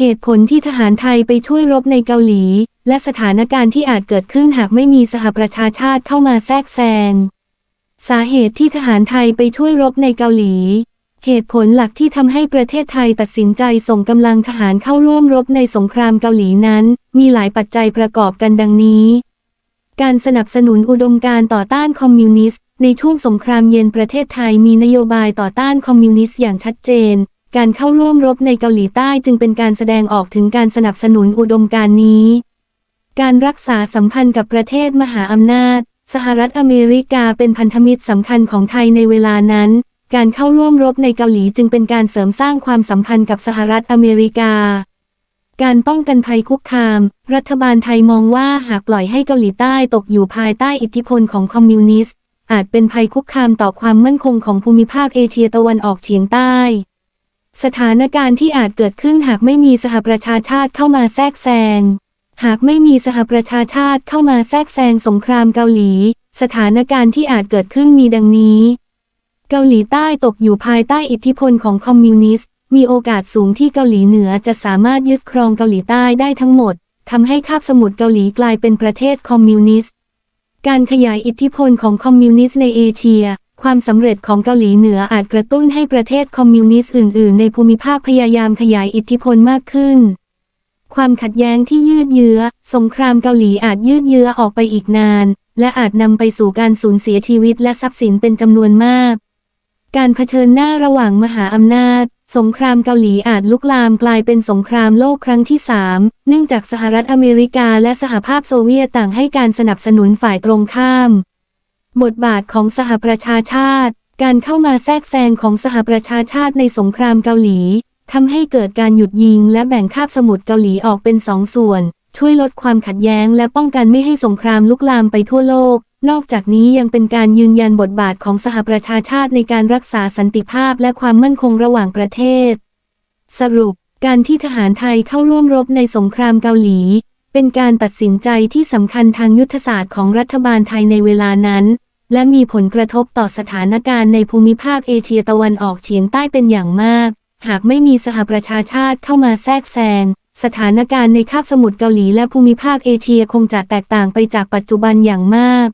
เหตุผลที่ทหารไทยไปช่วยรบในเกาหลี และสถานการณ์ที่อาจเกิดขึ้นหากไม่มีสหประชาชาติเข้ามาแทรกแซง สาเหตุที่ทหารไทยไปช่วยรบในเกาหลี เหตุผลหลักที่ทำให้ประเทศไทยตัดสินใจส่งกำลังทหารเข้าร่วมรบในสงครามเกาหลีนั้น มีหลายปัจจัยประกอบกันดังนี้ การสนับสนุนอุดมการต่อต้านคอมมิวนิสต์ในช่วงสงครามเย็นประเทศไทยมีนโยบายต่อต้านคอมมิวนิสต์อย่างชัดเจน การเข้าร่วมรบในเกาหลีใต้จึงเป็นการแสดงออกถึงการสนับสนุนอุดมการณ์นี้ การรักษาสัมพันธ์กับประเทศมหาอำนาจ สหรัฐอเมริกาเป็นพันธมิตรสำคัญของไทยในเวลานั้น การเข้าร่วมรบในเกาหลีจึงเป็นการเสริมสร้างความสัมพันธ์กับสหรัฐอเมริกา การป้องกันภัยคุกคาม รัฐบาลไทยมองว่าหากปล่อยให้เกาหลีใต้ตกอยู่ภายใต้อิทธิพลของคอมมิวนิสต์อาจเป็นภัยคุกคามต่อความมั่นคงของภูมิภาคเอเชียตะวันออกเฉียงใต้ สถานการณ์ที่อาจเกิดขึ้นหากไม่มีสหประชาชาติเข้ามาแทรกแซง หากไม่มีสหประชาชาติเข้ามาแทรกแซงสงครามเกาหลี สถานการณ์ที่อาจเกิดขึ้นมีดังนี้ เกาหลีใต้ตกอยู่ภายใต้อิทธิพลของคอมมิวนิสต์ มีโอกาสสูงที่เกาหลีเหนือจะสามารถยึดครองเกาหลีใต้ได้ทั้งหมดทำให้คาบสมุทรเกาหลีกลายเป็นประเทศคอมมิวนิสต์ การขยายอิทธิพลของคอมมิวนิสต์ในเอเชีย ความสำเร็จของเกาหลีเหนืออาจกระตุ้นให้ประเทศคอมมิวนิสต์อื่น ๆ ในภูมิภาคพยายามขยายอิทธิพลมากขึ้น ความขัดแย้งที่ยืดเยื้อ สงครามเกาหลีอาจยืดเยื้อออกไปอีกนาน และอาจนำไปสู่การสูญเสียชีวิตและทรัพย์สินเป็นจำนวนมาก การเผชิญหน้าระหว่างมหาอำนาจ สงครามเกาหลีอาจลุกลามกลายเป็นสงครามโลกครั้งที่สามเนื่องจากสหรัฐอเมริกาและสหภาพโซเวียตต่างให้การสนับสนุนฝ่ายตรงข้าม บทบาทของสหประชาชาติ การเข้ามาแทรกแซงของสหประชาชาติในสงครามเกาหลีทำให้เกิดการหยุดยิงและแบ่งคาบสมุทรเกาหลีออกเป็นสองส่วน ช่วยลดความขัดแย้งและป้องกันไม่ให้สงครามลุกลามไปทั่วโลก นอกจากนี้ยังเป็นการยืนยันบทบาทของสหประชาชาติในการรักษาสันติภาพและความมั่นคงระหว่างประเทศ สรุป การที่ทหารไทยเข้าร่วมรบในสงครามเกาหลี เป็นการตัดสินใจที่สำคัญทางยุทธศาสตร์ของรัฐบาลไทยในเวลานั้น และมีผลกระทบต่อสถานการณ์ในภูมิภาคเอเชียตะวันออกเฉียงใต้เป็นอย่างมาก หากไม่มีสหประชาชาติเข้ามาแทรกแซงสถานการณ์ในคาบสมุทรเกาหลีและภูมิภาคเอเชียคงจะแตกต่างไปจากปัจจุบันอย่างมาก